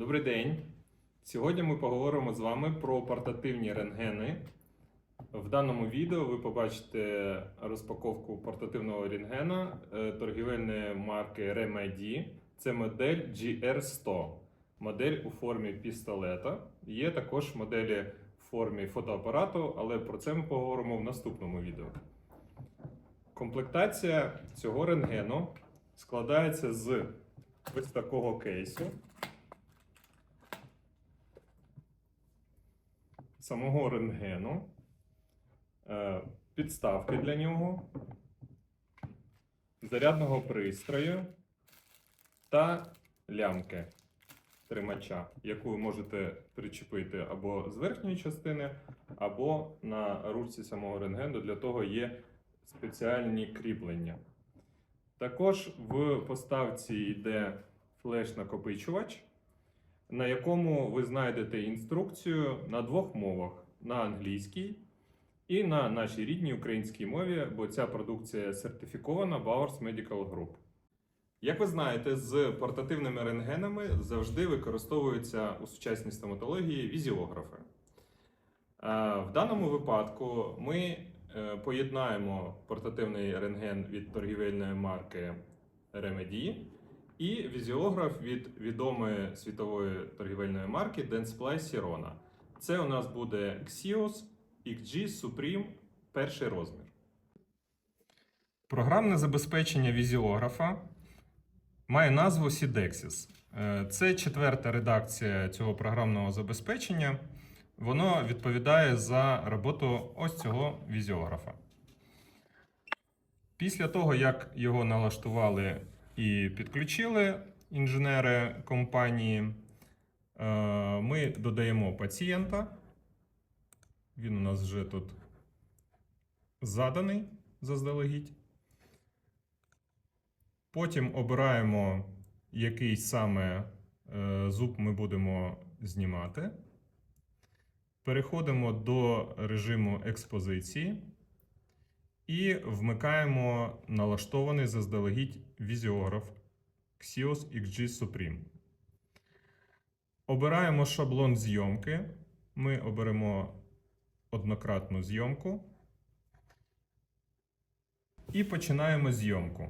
Добрий день. Сьогодні ми поговоримо з вами про портативні рентгени. В даному відео ви побачите розпаковку портативного рентгена е, торгівельної марки Remedy. Це модель GR100. Модель у формі пістолета. Є також моделі в формі фотоапарату, але про це ми поговоримо в наступному відео. Комплектація цього рентгену складається з ось такого кейсу. Самого рентгену, е, підставки для нього, зарядного пристрою та лямки тримача, яку ви можете причепити або з верхньої частини, або на ручці самого рентгену. Для того є спеціальні кріплення. Також в поставці йде флеш-накопичувач на якому ви знайдете інструкцію на двох мовах: на англійській і на нашій рідній українській мові, бо ця продукція сертифікована Bowers Medical Group. Як ви знаєте, з портативними рентгенами завжди використовуються у сучасній стоматології візіографи. Е, В даному випадку ми е, поєднаємо портативний рентген від торгівельної марки Remedy і візіограф від відомої світової торгівельної марки Dentsply Sirona. Це у нас буде Xios XG Supreme перший розмір. Програмне забезпечення візіографа має назву Sidexis. Е, Це четверта редакція цього програмного забезпечення. Воно відповідає за роботу ось цього візіографа. Після того, як його налаштували і підключили інженери компанії, е, ми додаємо пацієнта. Він у нас вже тут заданий заздалегідь. Потім обираємо, який саме е, зуб ми будемо знімати. Переходимо до режиму експозиції і вмикаємо налаштований заздалегідь візіограф Xios XG Supreme. Обираємо шаблон зйомки. Ми оберемо однократну зйомку. І починаємо зйомку.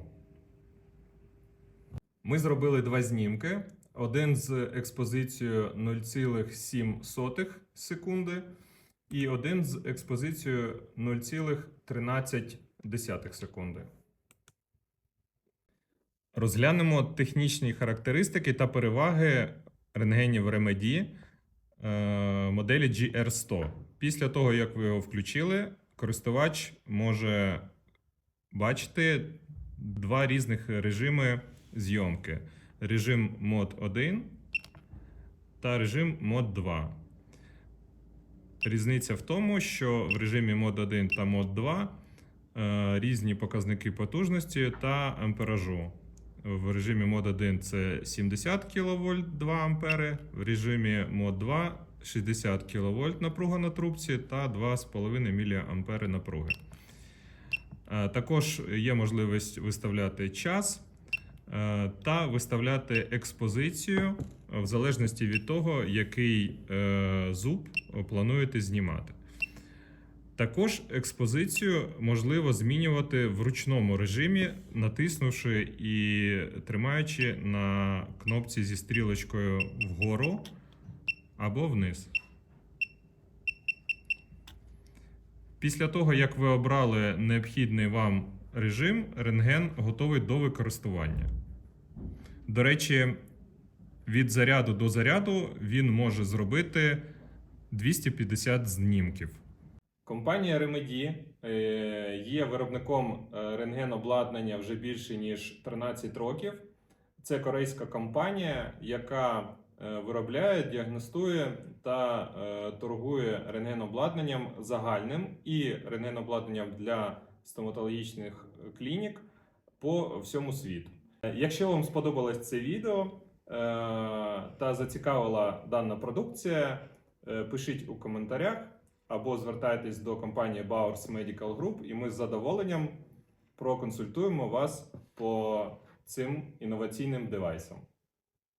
Ми зробили два знімки. Один з експозицією 0,7 секунди і один з експозицією 0,13 секунди. Розглянемо технічні характеристики та переваги рентгенів Remedy е, моделі GR100. Після того, як ви його включили, користувач може бачити два різних режими зйомки: режим мод 1 та режим мод 2. Різниця в тому, що в режимі мод 1 та мод 2 е, різні показники потужності та амперажу. В режимі мод 1 це 70 кВт 2 А, в режимі мод 2 60 кВт напруга на трубці та 2,5 мА напруги. Е, Також є можливість виставляти час е, та виставляти експозицію в залежності від того, який е, зуб плануєте знімати. Також експозицію можливо змінювати в ручному режимі, натиснувши і тримаючи на кнопці зі стрілочкою вгору або вниз. Після того, як ви обрали необхідний вам режим, рентген готовий до використання. До речі, від заряду до заряду він може зробити 250 знімків. Компанія Remedy е, є виробником е, рентгенобладнання вже більше ніж 13 років. Це корейська компанія, яка е, виробляє, діагностує та торгує рентгенобладнанням загальним і рентгенобладнанням для стоматологічних клінік по всьому світу. Якщо вам сподобалось це відео та зацікавила дана продукція, е, пишіть у коментарях або звертайтесь до компанії Bowers Medical Group, і ми з задоволенням проконсультуємо вас по цим інноваційним девайсам.